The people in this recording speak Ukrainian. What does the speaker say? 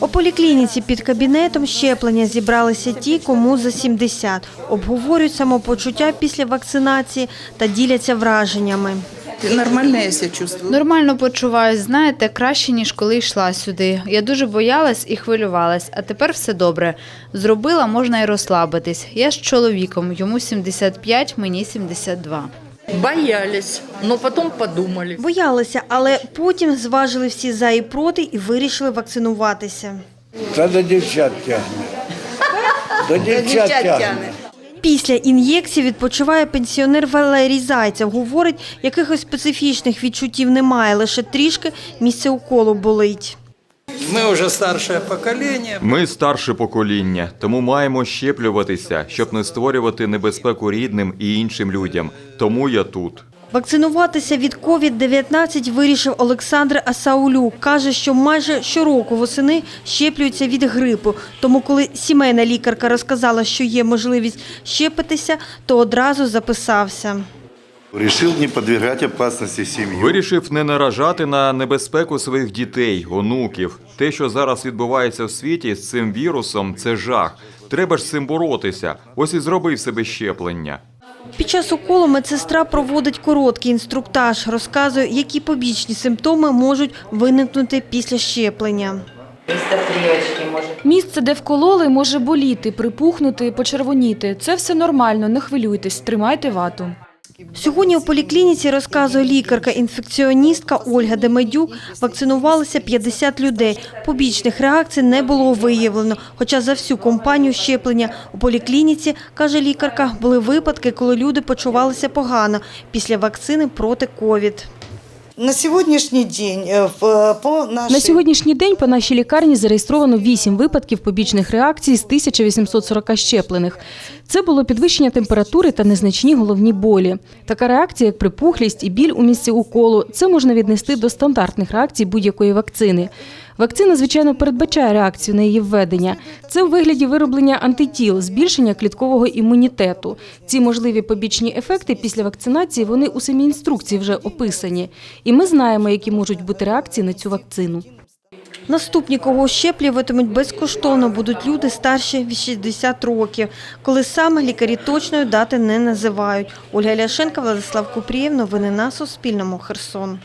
У поліклініці під кабінетом щеплення зібралися ті, кому за 70. Обговорюють самопочуття після вакцинації та діляться враженнями. Нормально я себя чувствую. Нормально почуваюсь, знаєте, краще, ніж коли йшла сюди. Я дуже боялась і хвилювалась, а тепер все добре. Зробила, можна і розслабитись. Я з чоловіком, йому 75, мені 72. Боялись, но потом подумали. Боялися, але потім зважили всі за і проти і вирішили вакцинуватися. Та до дівчат тягне. До дівчат тягне. Після ін'єкції відпочиває пенсіонер Валерій Зайцев. Говорить, якихось специфічних відчуттів немає, лише трішки місце уколу болить. Ми вже старше покоління. Ми старше покоління, тому маємо щеплюватися, щоб не створювати небезпеку рідним і іншим людям. Тому я тут. Вакцинуватися від COVID-19 вирішив Олександр Асаулюк. Каже, що майже щороку восени щеплюються від грипу. Тому коли сімейна лікарка розказала, що є можливість щепитися, то одразу записався. Решил не подвергать опасности семью. Вирішив не наражати на небезпеку своїх дітей, онуків. Те, що зараз відбувається в світі з цим вірусом, це жах. Треба ж з цим боротися. Ось і зробив себе щеплення. Під час уколу медсестра проводить короткий інструктаж, розказує, які побічні симптоми можуть виникнути після щеплення. Місце, де вкололи, може боліти, припухнути, почервоніти. Це все нормально, не хвилюйтесь, тримайте вату. Сьогодні у поліклініці, розказує лікарка-інфекціоністка Ольга Демедюк, вакцинувалися 50 людей. Побічних реакцій не було виявлено. Хоча за всю компанію щеплення у поліклініці, каже лікарка, були випадки, коли люди почувалися погано після вакцини проти ковід. На сегодняшний день э, в- по нашей... На сьогоднішній день по нашій лікарні зареєстровано 8 випадків побічних реакцій з 1840 щеплених. Це було підвищення температури та незначні головні болі. Така реакція, як припухлість і біль у місці уколу, це можна віднести до стандартних реакцій будь-якої вакцини. Вакцина, звичайно, передбачає реакцію на її введення. Це у вигляді вироблення антитіл, збільшення кліткового імунітету. Ці можливі побічні ефекти після вакцинації вони у самій інструкції вже описані. І ми знаємо, які можуть бути реакції на цю вакцину. Наступні, кого щеплюватимуть безкоштовно, будуть люди старші від 60 років. Коли саме лікарі точної дати не називають. Ольга Ляшенка, Владислав Купрієв. Новини на Суспільному. Херсон.